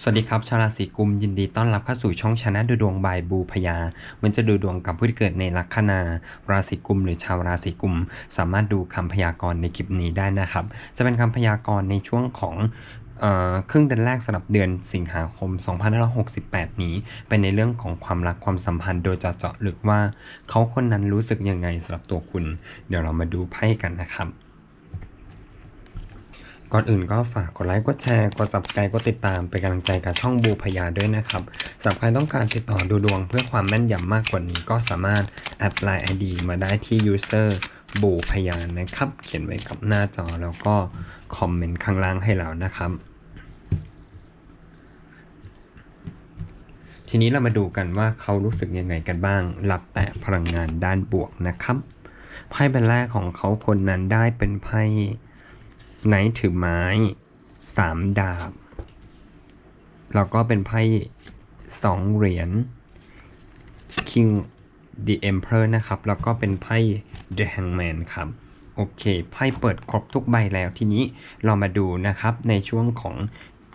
สวัสดีครับชาวราศีกุมยินดีต้อนรับเข้าสู่ช่องชนะดูดวงบายบูพยามันจะดูดวงกับผู้ที่เกิดในลัคนา ราศีกุมหรือชาวราศีกุม สามารถดูคำพยากรณ์ในคลิปนี้ได้นะครับ จะเป็นคำพยากรณ์ในช่วงของครึ่งเดือนแรกสำหรับเดือนสิงหาคม 2568 นี้เป็นในเรื่องของความรักความสัมพันธ์โดยจะเจาะลึกว่าเขาคนนั้นรู้สึกยังไงสำหรับตัวคุณ เดี๋ยวเรามาดูไพ่กันนะครับ ก่อนอื่นก็ฝากกดไลค์กดแชร์กด subscribe กดติดตามเป็นกำลังใจกับช่องบูพยาด้วยนะครับสำหรับใครต้องการติดต่อดูดวงเพื่อความแม่นยำมากกว่านี้ก็สามารถแอดไลน์ ID มาได้ที่ user บูพยานะครับ เขียนไว้กับหน้าจอแล้วก็คอมเมนต์ข้างล่างให้เรานะครับ ทีนี้เรามาดูกันว่าเขารู้สึกยังไงกันบ้าง รับแต่พลังงานด้านบวกนะครับไพ่ใบแรกของเขาคนนั้นได้เป็นไพ่ ไนท์ถือไม้สามดาบ แล้วก็เป็นไพ่สองเหรียญ King the Emperor นะครับ แล้วก็เป็นไพ่ The Hangman ครับ โอเคไพ่เปิดครบทุกใบแล้วทีนี้เรามาดูนะครับในช่วงของ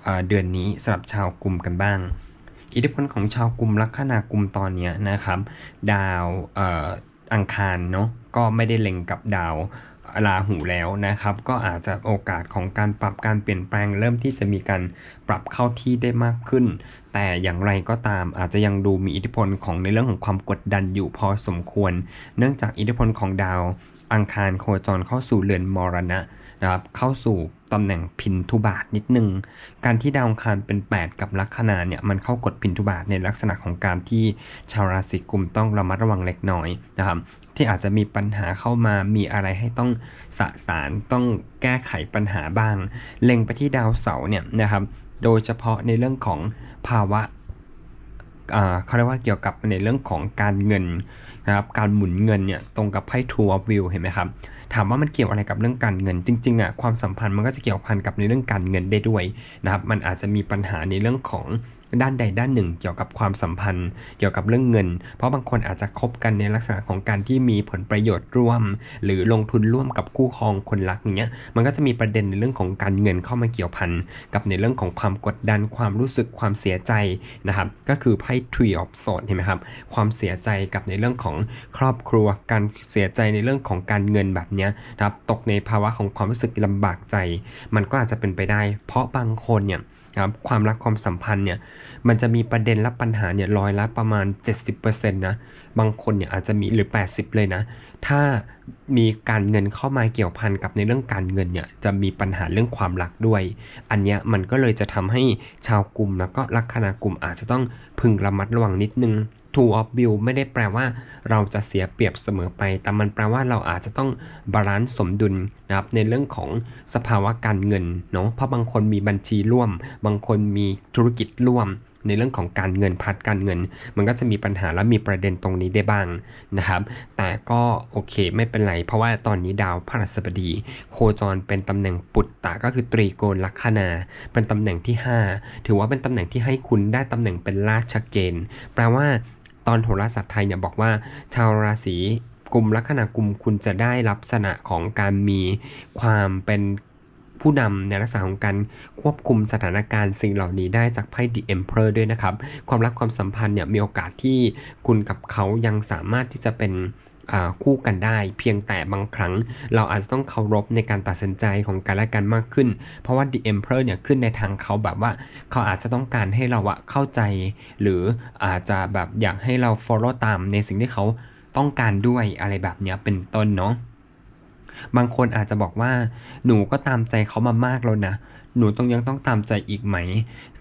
เอเดือนนี้สำหรับชาวกลุ่มกันบ้าง อิทธิพลของชาวกลุ่มลัคนากลุ่มตอนนี้นะครับ ดาวอออังคารเนาะก็ไม่ได้เล็งกับดาว ราหูแล้วนะครับ ก็อาจจะโอกาสของการปรับการเปลี่ยนแปลง เริ่มที่จะมีการปรับเข้าที่ได้มากขึ้น แต่อย่างไรก็ตามอาจจะยังดูมีอิทธิพลของในเรื่องของความกดดันอยู่พอสมควร เนื่องจากอิทธิพลของดาว อังคารโคจรเข้าสู่เรือนมรณะนะครับเข้าสู่ตำแหน่งพินทุบาทนิดนึง การที่ดาวอังคารเป็น 8 กับลัคนาเนี่ยมันเข้ากดพินทุบาทในลักษณะของการที่ชาวราศีกุมต้องระมัดระวังเล็กน้อยนะครับที่อาจจะมีปัญหาเข้ามามีอะไรให้ต้องสะสารต้องแก้ไขปัญหาบ้าง เล็งไปที่ดาวเสาร์เนี่ยนะครับโดยเฉพาะในเรื่องของภาวะ เขาเรียกว่าเกี่ยวกับในเรื่องของการเงินนะครับการหมุนเงินเนี่ยตรงกับไพ่ทัวร์วิวเห็นไหมครับถามว่ามันเกี่ยวอะไรกับเรื่องการเงินจริงๆอะความสัมพันธ์มันก็จะเกี่ยวพันกับในเรื่องการเงินได้ด้วยนะครับมันอาจจะมีปัญหาในเรื่องของ ด้านใดด้านหนึ่ง เกี่ยวกับความสัมพันธ์ เกี่ยวกับเรื่องเงิน เพราะบางคนอาจจะคบกันในลักษณะของการที่มีผลประโยชน์ร่วม หรือลงทุนร่วมกับคู่ครองคนรักเงี้ยมันก็จะมีประเด็นในเรื่องของการเงินเข้ามาเกี่ยวพันกับในเรื่องของความกดดันความรู้สึกความเสียใจนะครับก็คือไพ่ Tree of Swords เห็นไหมครับความเสียใจกับในเรื่องของครอบครัว การเสียใจในเรื่องของการเงินแบบเนี้ยนะครับตกในภาวะของความรู้สึกลำบากใจ มันก็อาจจะเป็นไปได้ เพราะบางคนเนี่ย นะครับความรักความสัมพันธ์เนี่ยมันจะมีประเด็นและปัญหาเนี่ยร้อยละประมาณ 70%นะ บางคนเนี่ยอาจจะมีหรือ 80 เลยนะ ถ้ามีการเงินเข้ามาเกี่ยวพันกับในเรื่องการเงินเนี่ยจะมีปัญหาเรื่องความรักด้วย อันเนี้ยมันก็เลยจะทำให้ชาวกลุ่มแล้วก็ลัคนากลุ่มอาจจะต้องพึงระมัดระวังนิดนึง two of view ไม่ได้แปลว่าเราจะเสียเปรียบเสมอไป แต่มันแปลว่าเราอาจจะต้องบาลานซ์สมดุลนะครับในเรื่องของสภาวะการเงินเนาะเพราะบางคนมีบัญชีร่วม บางคนมีธุรกิจร่วม ในเรื่องของการเงินพัดการเงิน มันก็จะมีปัญหาและมีประเด็นตรงนี้ได้บ้างนะครับ แต่ก็โอเคไม่เป็นไร เพราะว่าตอนนี้ดาวพฤหัสบดี โคจรเป็นตำแหน่งปุตตะก็คือตรีโกณลัคนา เป็นตำแหน่งที่ 5 ถือว่าเป็นตำแหน่งที่ให้คุณได้ตำแหน่งเป็นราชเกณฑ์ แปลว่าตอนโหราศาสตร์ไทยเนี่ยบอกว่า ชาวราศีกลุ่มลัคนากลุ่มคุณจะได้ลักษณะของการมีความเป็น ผู้นำในลักษณะของการควบคุมสถานการณ์สิ่งเหล่านี้ได้จากไพ่ The Emperor ด้วยนะครับ ความรักความสัมพันธ์เนี่ยมีโอกาสที่คุณกับเขายังสามารถที่จะเป็นคู่กันได้ เพียงแต่บางครั้งเราอาจจะต้องเคารพในการตัดสินใจของกันและกันมากขึ้น เพราะว่า The Emperor เนี่ยขึ้นในทางเขาแบบว่า เขาอาจจะต้องการให้เราอะเข้าใจ หรืออาจจะแบบอยากให้เรา follow ตามในสิ่งที่เขาต้องการด้วยอะไรแบบเนี้ยเป็นต้นเนาะ บางคนอาจจะบอกว่าหนูก็ตามใจเขามามากแล้วนะ หนูต้องยังต้องตามใจอีกไหม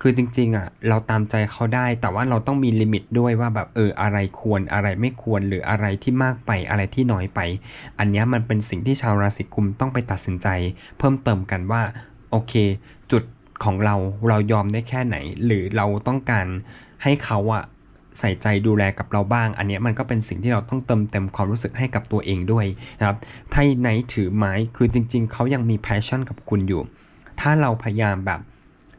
คือจริงๆอะเราตามใจเขาได้ แต่ว่าเราต้องมีลิมิตด้วยว่าแบบเอออะไรควรอะไรไม่ควรหรืออะไรที่มากไปอะไรที่น้อยไป อันนี้มันเป็นสิ่งที่ชาวราศีกุมต้องไปตัดสินใจ เพิ่มเติมกันว่าโอเค จุดของเราเรายอมได้แค่ไหน หรือเราต้องการให้เขาอะ ใส่ใจดูแลกับเราบ้าง อันนี้มันก็เป็นสิ่งที่เราต้องเติมเต็มความรู้สึกให้กับตัวเองด้วยนะครับไทไนถือไม้คือจริง ๆเขายังมีแพชชั่นกับคุณอยู่ ถ้าเราพยายามแบบ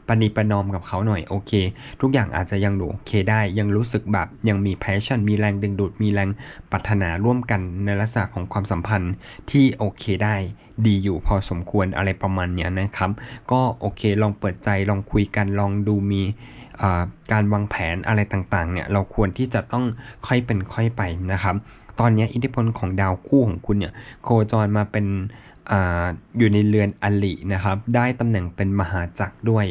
ปณีประนอมกับเขาหน่อยโอเค ทุกอย่างอาจจะยังดูโอเคได้ ยังรู้สึกแบบยังมี passion มีแรงดึงดูด มีแรงปรารถนาร่วมกันในลักษณะของความสัมพันธ์ที่โอเคได้ดีอยู่พอสมควรอะไรประมาณเนี้ยนะครับ ก็โอเคลองเปิดใจลองคุยกันลองดูมีการวางแผนอะไรต่างๆเนี่ยเราควรที่จะต้องค่อยเป็นค่อยไปนะครับ ตอนนี้อิทธิพลของดาวคู่ของคุณเนี่ยโคจรมาเป็น อยู่ในเรือนอลินะครับ ได้ตำแหน่งเป็นมหาจักรด้วย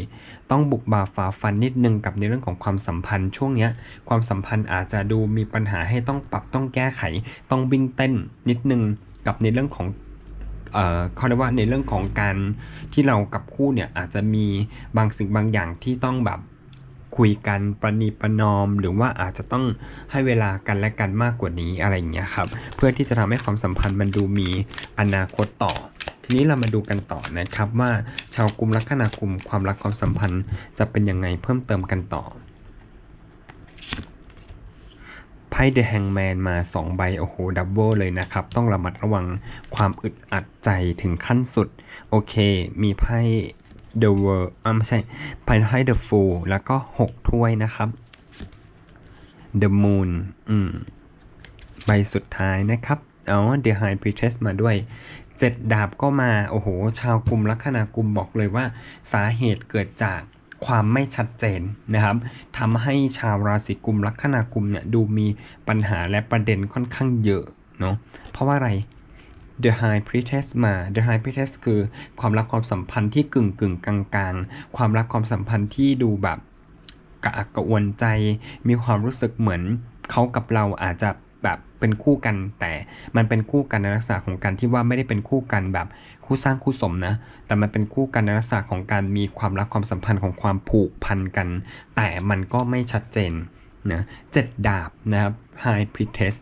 ต้องบุกบาฝ่าฟันนิดนึงกับในเรื่องของความสัมพันธ์ช่วงนี้ความสัมพันธ์อาจจะดูมีปัญหาให้ต้องปรับต้องแก้ไข ต้องวิ่งเต้นนิดนึงกับในเรื่องของเอ่อเขาเรียกว่าในเรื่องของการที่เรากับคู่เนี่ยอาจจะมีบางสิ่งบางอย่างที่ต้องแบบ คุยกันประนีประนอม หรือว่าอาจจะต้องให้เวลากันและกันมากกว่านี้อะไรอย่างเงี้ยครับเพื่อที่จะทำให้ความสัมพันธ์มันดูมีอนาคตต่อ ทีนี้เรามาดูกันต่อนะครับว่าชาวกลุ่มลัคนากลุ่มความรักความสัมพันธ์จะเป็นยังไงเพิ่มเติมกันต่อไพ่เดอะแฮงแมนมา 2 ใบ โอ้โห ดับเบิลเลยนะครับ ต้องระมัดระวังความอึดอัดใจถึงขั้นสุด โอเค มีไพ่ The World อ่าไม่ใช่ไพ่ไพ่ The Fool แล้วก็ 6 ถ้วยนะครับ The Moon อืมใบสุดท้ายนะครับอ๋อ The High Priestess มาด้วยเจ็ดดาบก็มา โอ้โห ชาวกลุ่มลัคนากลุ่มบอกเลยว่า สาเหตุเกิดจากความไม่ชัดเจนนะครับทำให้ชาวราศีกุมลัคนากลุ่มเนี่ยดูมีปัญหาและประเด็นค่อนข้างเยอะเนาะเพราะว่าอะไร The High Priestess มา The High Priestess คือความรักความสัมพันธ์ที่กึ่งกึ่งกลางกลางๆ ความรักความสัมพันธ์ที่ดูแบบกระอักกระอ่วนใจ มีความรู้สึกเหมือนเขากับเราอาจจะแบบเป็นคู่กัน แต่มันเป็นคู่กันในลักษณะของการที่ว่าไม่ได้เป็นคู่กันแบบคู่สร้างคู่สมนะ แต่มันเป็นคู่กันในลักษณะของการมีความรักความสัมพันธ์ของความผูกพันกัน แต่มันก็ไม่ชัดเจนนะเจ็ดดาบนะครับ High Priestess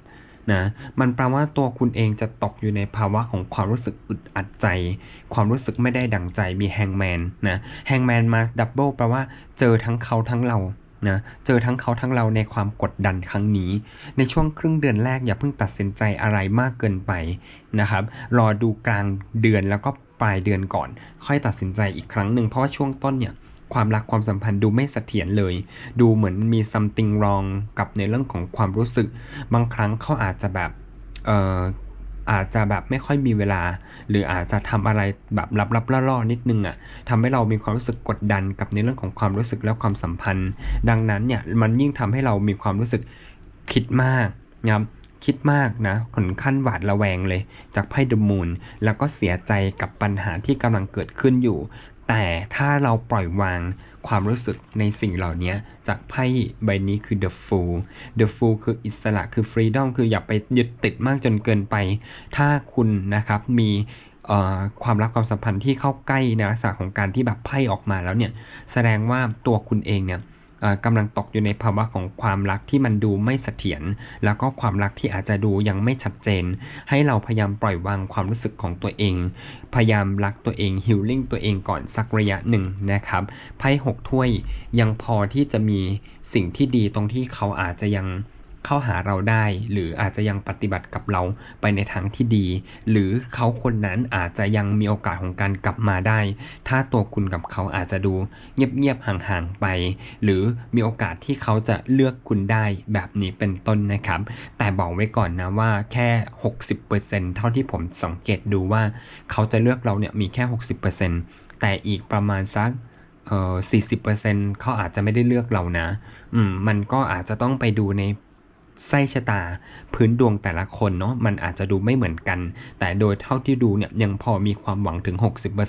นะมันแปลว่าตัวคุณเองจะตกอยู่ในภาวะของความรู้สึกอึดอัดใจ ความรู้สึกไม่ได้ดั่งใจมีแฮงแมนนะแฮงแมนมาดับเบิลแปลว่าเจอทั้งเขาทั้งเรานะเจอทั้งเขาทั้งเราในความกดดันครั้งนี้ ในช่วงครึ่งเดือนแรกอย่าเพิ่งตัดสินใจอะไรมากเกินไปนะครับ รอดูกลางเดือนแล้วก็ปลายเดือนก่อน ค่อยตัดสินใจอีกครั้งหนึ่งเพราะว่าช่วงต้นเนี่ย ความรักความสัมพันธ์ดูไม่เสถียรเลย ดูเหมือนมี something wrong กับในเรื่องของความรู้สึก บางครั้งเขาอาจจะแบบเอ่ออาจจะแบบไม่ค่อยมีเวลา หรืออาจจะทำอะไรแบบลับๆล่อๆนิดนึงอะ่ะทำให้เรามีความรู้สึกกดดันกับในเรื่องของความรู้สึกและความสัมพันธ์ ดังนั้นเนี่ยมันยิ่งทำให้เรามีความรู้สึกคิดมากนะครับคิดมากนะขนขั้นหวาดระแวงเลย จากไพ่ดมูล แล้วก็เสียใจกับปัญหาที่กำลังเกิดขึ้นอยู่ แต่ถ้าเราปล่อยวางความรู้สึกในสิ่งเหล่านี้จากไพ่ใบนี้คือ the fool the fool คืออิสระคือ freedom คืออย่าไปยึดติดมากจนเกินไป ถ้าคุณนะครับมีความรักความสัมพันธ์ที่เข้าใกล้ในลักษณะของการที่แบบไพ่ออกมาแล้วเนี่ย แสดงว่าตัวคุณเองเนี่ย กำลังตกอยู่ในภาวะของความรักที่มันดูไม่เสถียรแล้วก็ความรักที่อาจจะดูยังไม่ชัดเจน ให้เราพยายามปล่อยวางความรู้สึกของตัวเอง พยายามรักตัวเองฮิลลิ่งตัวเองก่อนสักระยะหนึ่งนะครับไพ่หกถ้วยยังพอที่จะมีสิ่งที่ดีตรงที่เขาอาจจะยัง เข้าหาเราได้ หรืออาจจะยังปฏิบัติกับเราไปในทางที่ดี หรือเขาคนนั้นอาจจะยังมีโอกาสของการกลับมาได้ ถ้าตัวคุณกับเขาอาจจะดูเงียบๆห่างๆไป หรือมีโอกาสที่เขาจะเลือกคุณได้แบบนี้เป็นต้นนะครับ แต่บอกไว้ก่อนนะว่าแค่ 60%เท่าที่ผมสังเกตดูว่าเขาจะเลือกเราเนี่ยมีแค่ 60%แต่อีกประมาณสักเอ่อ40%เขาอาจจะไม่ได้เลือกเรานะ อืม มันก็อาจจะต้องไปดูใน ไส้ชะตาพื้นดวงแต่ละคนเนาะมันอาจจะดูไม่เหมือนกัน แต่โดยเท่าที่ดูเนี่ยยังพอมีความหวังถึง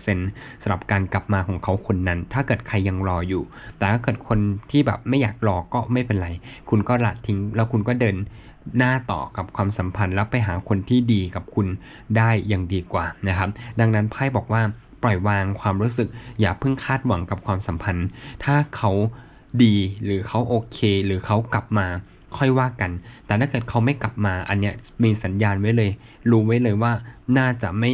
60%สำหรับการกลับมาของเขาคนนั้น ถ้าเกิดใครยังรออยู่ แต่ถ้าเกิดคนที่แบบไม่อยากรอก็ไม่เป็นไร คุณก็ละทิ้งแล้วคุณก็เดินหน้าต่อกับความสัมพันธ์แล้วไปหาคนที่ดีกับคุณได้ยังดีกว่านะครับ ดังนั้นไพ่บอกว่าปล่อยวางความรู้สึก อย่าเพิ่งคาดหวังกับความสัมพันธ์ ถ้าเขาดีหรือเขาโอเค หรือเขากลับมา ค่อยว่ากัน แต่ถ้าเกิดเขาไม่กลับมาอันเนี้ยมีสัญญาณไว้เลย รู้ไว้เลยว่าน่าจะไม่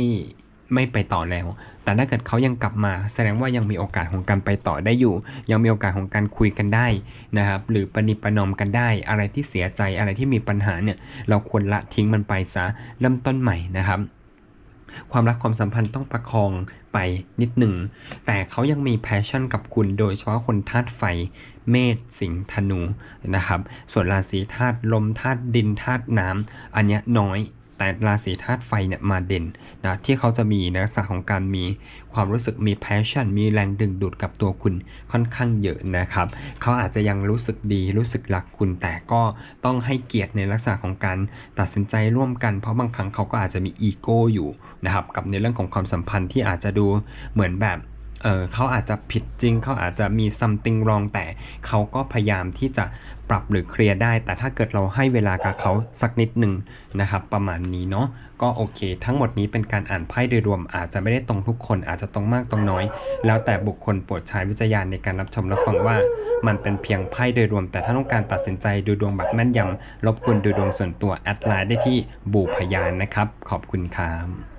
ไม่ไปต่อแล้ว แต่ถ้าเกิดเขายังกลับมา แสดงว่ายังมีโอกาสของการไปต่อได้อยู่ ยังมีโอกาสของการคุยกันได้นะครับ หรือปณิปรนอมกันได้ อะไรที่เสียใจอะไรที่มีปัญหาเนี่ย เราควรละทิ้งมันไปซะ เริ่มต้นใหม่นะครับ ความรักความสัมพันธ์ต้องประคองไปนิดหนึ่ง แต่เขายังมีแพชชั่นกับคุณ โดยเฉพาะคนธาตุไฟ เมษสิงห์ธนูนะครับ ส่วนราศีธาตุลมธาตุดินธาตุน้ำอันเนี้ยน้อย แต่ราศีธาตุไฟเนี่ยมาเด่นนะที่เขาจะมีในลักษณะของการมีความรู้สึกมีแพชชั่น มีแรงดึงดูดกับตัวคุณค่อนข้างเยอะนะครับ เขาอาจจะยังรู้สึกดีรู้สึกรักคุณ แต่ก็ต้องให้เกียรติในลักษณะของการตัดสินใจร่วมกันเพราะบางครั้งเขาก็อาจจะมีอีโก้อยู่นะครับกับในเรื่องของความสัมพันธ์ที่อาจจะดูเหมือนแบบ เออเขาอาจจะผิดจริง เขาอาจจะมี something wrong แต่เขาก็พยายามที่จะปรับหรือเคลียร์ได้ แต่ถ้าเกิดเราให้เวลากับเขาสักนิดหนึ่งนะครับ ประมาณนี้เนาะก็โอเค ทั้งหมดนี้เป็นการอ่านไพ่โดยรวม อาจจะไม่ได้ตรงทุกคนอาจจะตรงมากตรงน้อย แล้วแต่บุคคลโปรดใช้วิจารณญาณในการรับชมรับฟังว่า มันเป็นเพียงไพ่โดยรวม แต่ถ้าต้องการตัดสินใจดูดวงแบบแม่นยำรบกวนดูดวงส่วนตัวแอดไลน์ได้ที่บูพยานนะครับขอบคุณครับ